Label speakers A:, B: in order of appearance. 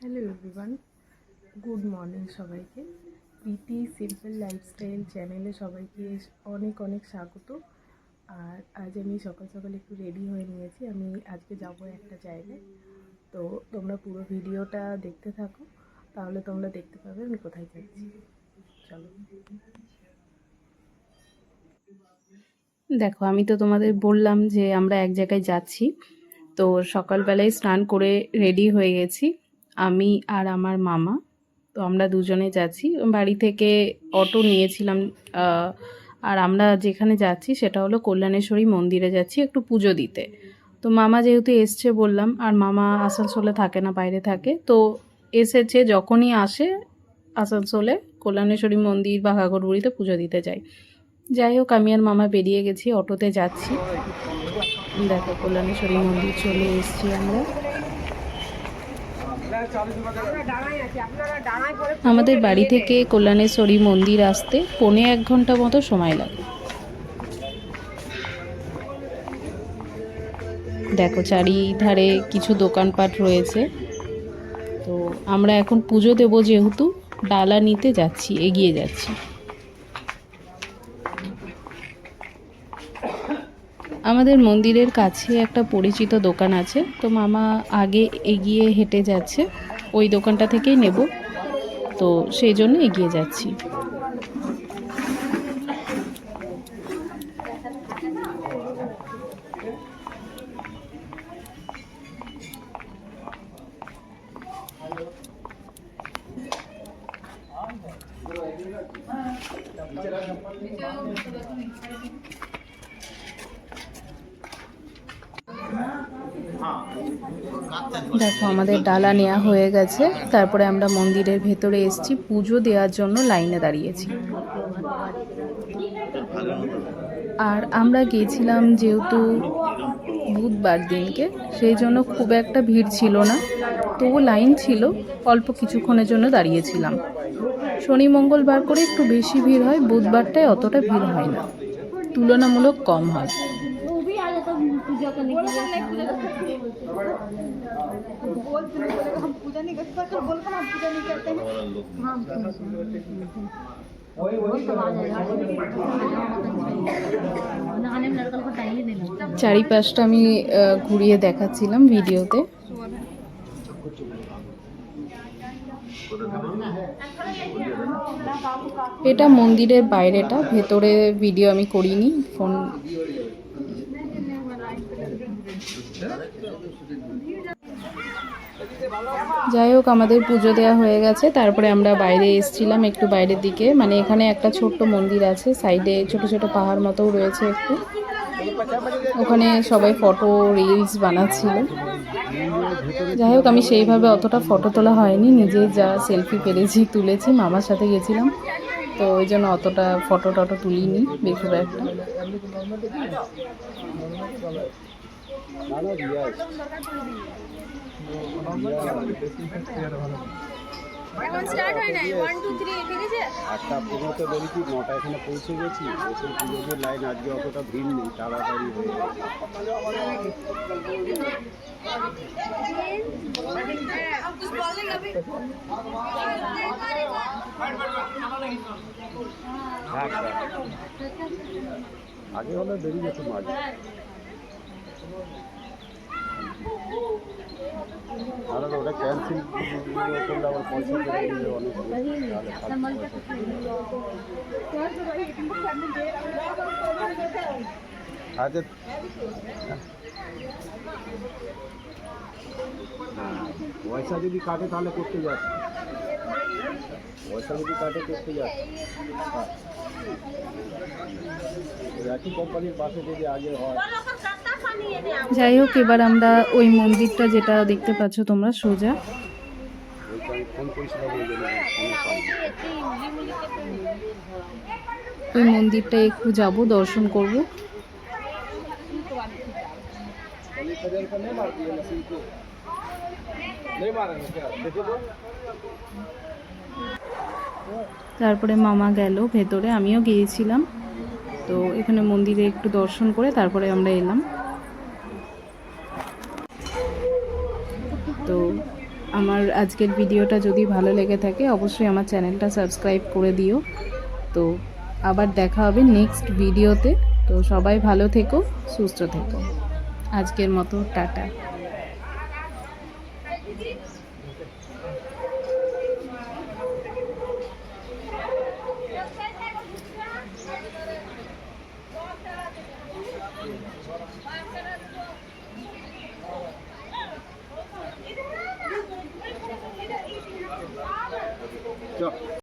A: Hello everyone good morning সবাইকে। প্রীতি simple lifestyle চ্যানেলে সবাইকে অনেক অনেক স্বাগত। আর আজ আমি সকাল সকাল একটু রেডি হয়ে নিয়েছি। আমি আজকে যাব একটা জায়গায়। তো তোমরা পুরো ভিডিওটা দেখতে থাকো। তাহলে তোমরা দেখতে পাবে আমি কোথায় যাচ্ছি। চলো। দেখো, আমি তো তোমাদের বললাম যে আমরা এক জায়গায় যাচ্ছি। তো সকালবেলায় স্নান করে রেডি হয়ে গেছি। আমি আর আমার মামা, তো আমরা দুজনে যাচ্ছি। বাড়ি থেকে অটো নিয়েছিলাম আর আমরা যেখানে যাচ্ছি সেটা হলো কল্যাণেশ্বরী মন্দিরে যাচ্ছি একটু পুজো দিতে। তো মামা যেহেতু এসছে বললাম, আর মামা আসানসোলে থাকে না, বাইরে থাকে, তো এসেছে যখনই আসে আসানসোলে কল্যাণেশ্বরী মন্দির বা ঘাগরবুড়িতে পুজো দিতে যাই। যাই হোক, আমি আর মামা বেরিয়ে গেছি, অটোতে যাচ্ছি। দেখো কল্যাণেশ্বরী মন্দির চলে এসেছি আমরা। আমাদের বাড়ি থেকে কল্যাণেশ্বরী মন্দির আসতে পৌনে এক ঘণ্টা মতো সময় লাগে। দেখো, চারিধারে কিছু দোকানপাট রয়েছে। তো আমরা এখন পুজো দেব যেহেতু, ডালা নিতে যাচ্ছি, এগিয়ে যাচ্ছি। আমাদের মন্দিরের কাছে একটা পরিচিত দোকান আছে। তো মামা আগে এগিয়ে হেঁটে যাচ্ছে। ওই দোকানটা থেকেই নেব। তো সেই জন্য এগিয়ে যাচ্ছি। দেখো, আমাদের ডালা নেওয়া হয়ে গেছে। তারপরে আমরা মন্দিরের ভেতরে এসছি, পুজো দেওয়ার জন্য লাইনে দাঁড়িয়েছি। আর আমরা গিয়েছিলাম যেহেতু বুধবার দিনকে, সেই জন্য খুব একটা ভিড় ছিল না। তো লাইন ছিল, অল্প কিছুক্ষণের জন্য দাঁড়িয়েছিলাম। শনি মঙ্গলবার করে একটু বেশি ভিড় হয়, বুধবারটায় অতটা ভিড় হয় না। তুলনামূলক কম হয়।
B: पूजा करने के लिए हम पूजा नहीं करते तो बोल हम पूजा नहीं करते हैं हाँ नहाने में लड़का को टाइम ही नहीं लगता
A: চারিপাশটা আমি আহ, ঘুরিয়ে দেখাচ্ছিলাম ভিডিওতে এটা মন্দিরের বাইরেটা ভেতরে ভিডিও আমি করিনি ফোন যাই হোক, আমাদের পুজো দেওয়া হয়ে গেছে। তারপরে আমরা বাইরে এসেছিলাম একটু বাইরের দিকে। মানে এখানে একটা ছোট্ট মন্দির আছে, সাইডে ছোট ছোট পাহাড় মতো রয়েছে একটু। ওখানে সবাই ফটো রিলস বানাচ্ছিল। যাই হোক, আমি সেইভাবে অতটা ফটো তোলা হয়নি। নিজে যা সেলফি পেরেছি, তুলেছি, মামার সাথে গেছিলাম। তো ওই জন্য অতটা ফটো টটো তুলিনি বেশি একটা।
B: এখন স্টার্ট হয় নাই? ওয়ান টু থ্রি ঠিক আছে?
C: আটটা পনেরোতে বেরিয়েছি নটা এখানে পৌঁছে গেছি। লাইন আজকে অতটা ভিড় নেই তাড়াতাড়ি হয়ে। আগে হলে বেরিয়ে গেছে মাঝে। ওটা ক্যান্সেল করলে পয়সা। আচ্ছা পয়সা যদি কাটে তাহলে করতে যাচ্ছে পয়সা যদি কাটে করতে যাচ্ছে হ্যাঁ। একই কোম্পানির পাশে যদি আগে হয়
A: যাই হোক, এবার আমরা ওই মন্দিরটা যেটা দেখতে পাচ্ছ তোমরা, সোজা।
C: ওই
A: মন্দিরটা একটু যাব, দর্শন করব। তারপরে মামা গেল ভেতরে, আমিও গিয়েছিলাম। তো এখানে মন্দিরে একটু দর্শন করে তারপরে আমরা এলাম। তো আমার আজকের ভিডিওটা যদি ভালো লেগে থাকে, অবশ্যই আমার চ্যানেলটা সাবস্ক্রাইব করে দিও। তো আবার দেখা হবে নেক্সট ভিডিওতে। তো সবাই ভালো থেকো, সুস্থ থেকো। আজকের মতো টাটা।
C: じ。